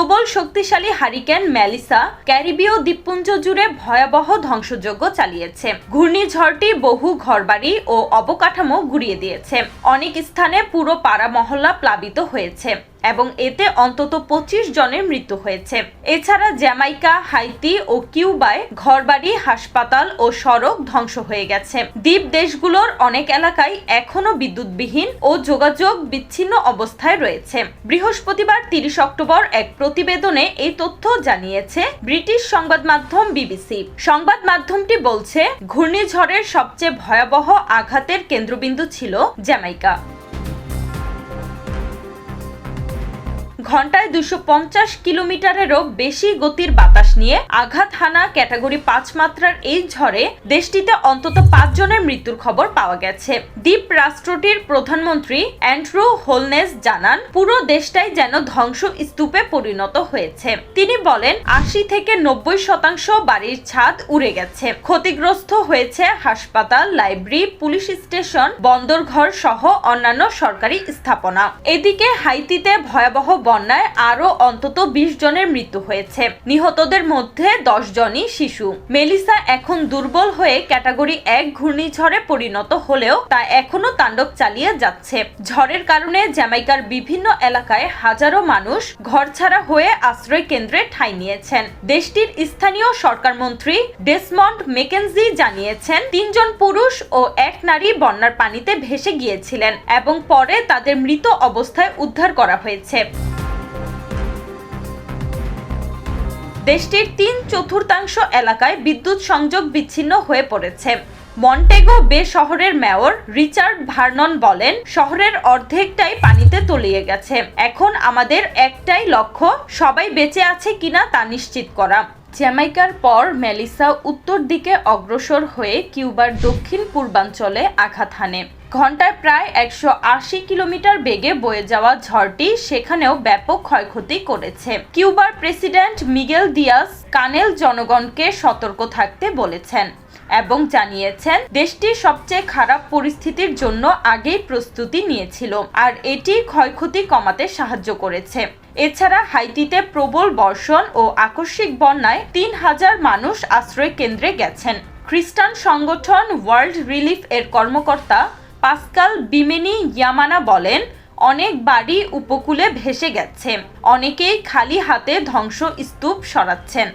প্রবল শক্তিশালী hurricane Melissa ক্যারিবীয় দ্বীপপুঞ্জ জুড়ে ভয়াবহ ধ্বংসযজ্ঞ চালিয়েছে। ঘূর্ণিঝড়টি বহু ঘরবাড়ি ও অবকাঠামো গুড়িয়ে দিয়েছে। অনেক স্থানে পুরো পাড়া মহল্লা প্লাবিত হয়েছে। এবং এতে অন্তত পঁচিশ জনের মৃত্যু হয়েছে। এছাড়া জ্যামাইকা, হাইতি ও কিউবায় ঘরবাড়ি, হাসপাতাল ও সড়ক ধ্বংস হয়ে গেছে। দ্বীপ দেশগুলোর অনেক এলাকায় এখনও বিদ্যুৎবিহীন ও যোগাযোগ বিচ্ছিন্ন অবস্থায় রয়েছে। বৃহস্পতিবার তিরিশ অক্টোবর এক প্রতিবেদনে এই তথ্য জানিয়েছে ব্রিটিশ সংবাদ মাধ্যম বিবিসি। সংবাদ মাধ্যমটি বলছে, ঘূর্ণিঝড়ের সবচেয়ে ভয়াবহ আঘাতের কেন্দ্রবিন্দু ছিল জ্যামাইকা। ঘন্টায় দুশো পঞ্চাশ কিলোমিটারেরও বেশি গতির বাতাস নিয়ে আঘাত হানা ক্যাটাগরি পাঁচ মাত্রার এই ঝড়ে দেশটিতে অন্তত পাঁচ জনের মৃত্যুর খবর পাওয়া গেছে। দ্বীপ রাষ্ট্রটির প্রধানমন্ত্রী অ্যান্ড্রু হোলনেস জানান, পুরো দেশটাই যেন ধ্বংস স্তূপে পরিণত হয়েছে। তিনি বলেন, আশি থেকে নব্বই শতাংশ বাড়ির ছাদ উড়ে গেছে। ক্ষতিগ্রস্ত হয়েছে হাসপাতাল, লাইব্রেরি, পুলিশ স্টেশন, বন্দরঘর সহ অন্যান্য সরকারি স্থাপনা। এদিকে হাইতিতে ভয়াবহ বন্যায় আরও অন্তত বিশ জনের মৃত্যু হয়েছে। নিহতদের মধ্যে দশ জনই শিশু। মেলিসা এখন দুর্বল হয়ে ক্যাটাগরি এক ঘূর্ণিঝড়ে পরিণত হলেও তা এখনও তাণ্ডব চালিয়ে যাচ্ছে। ঝড়ের কারণে জ্যামাইকার বিভিন্ন এলাকায় হাজারো মানুষ ঘরছাড়া হয়ে আশ্রয় কেন্দ্রে ঠাঁই নিয়েছেন। দেশটির স্থানীয় সরকার মন্ত্রী ডেসমন্ড মেকেনজি জানিয়েছেন, তিনজন পুরুষ ও এক নারী বন্যার পানিতে ভেসে গিয়েছিলেন এবং পরে তাদের মৃত অবস্থায় উদ্ধার করা হয়েছে। দেশটির তিন চতুর্থাংশ এলাকায় বিদ্যুৎ সংযোগ বিচ্ছিন্ন হয়ে পড়েছে। মন্টেগো বে শহরের মেয়র রিচার্ড ভার্নন বলেন, শহরের অর্ধেকটাই পানিতে তলিয়ে গেছে। এখন আমাদের একটাই লক্ষ্য, সবাই বেঁচে আছে কিনা তা নিশ্চিত করা। জ্যামাইকার পর মেলিসা উত্তর দিকে অগ্রসর হয়ে কিউবার দক্ষিণ পূর্বাঞ্চলে আঘাত হানে। ঘন্টায় প্রায় একশো আশি কিলোমিটার বেগে বয়ে যাওয়া ঝড়টি সেখানেও ব্যাপক ক্ষয়ক্ষতি করেছে। কিউবার প্রেসিডেন্ট মিগেল দিয়াস কানেল জনগণকে সতর্ক থাকতে বলেছেন। এবং জানিয়েছেন দেশটি সবচেয়ে খারাপ পরিস্থিতির জন্য আগেই প্রস্তুতি নিয়েছিল আর এটি ক্ষয়ক্ষতি কমাতে সাহায্য করেছে। এছাড়া হাইতিতে প্রবল বর্ষণ ও আকস্মিক বন্যায় তিন হাজার মানুষ আশ্রয় কেন্দ্রে গেছেন। খ্রিস্টান সংগঠন ওয়ার্ল্ড রিলিফ এর কর্মকর্তা পাস্কাল বিমেনি ইয়ামানা বলেন, অনেক বাড়ি উপকূলে ভেসে গেছে। অনেকেই খালি হাতে ধ্বংস স্তূপ সরাচ্ছেন।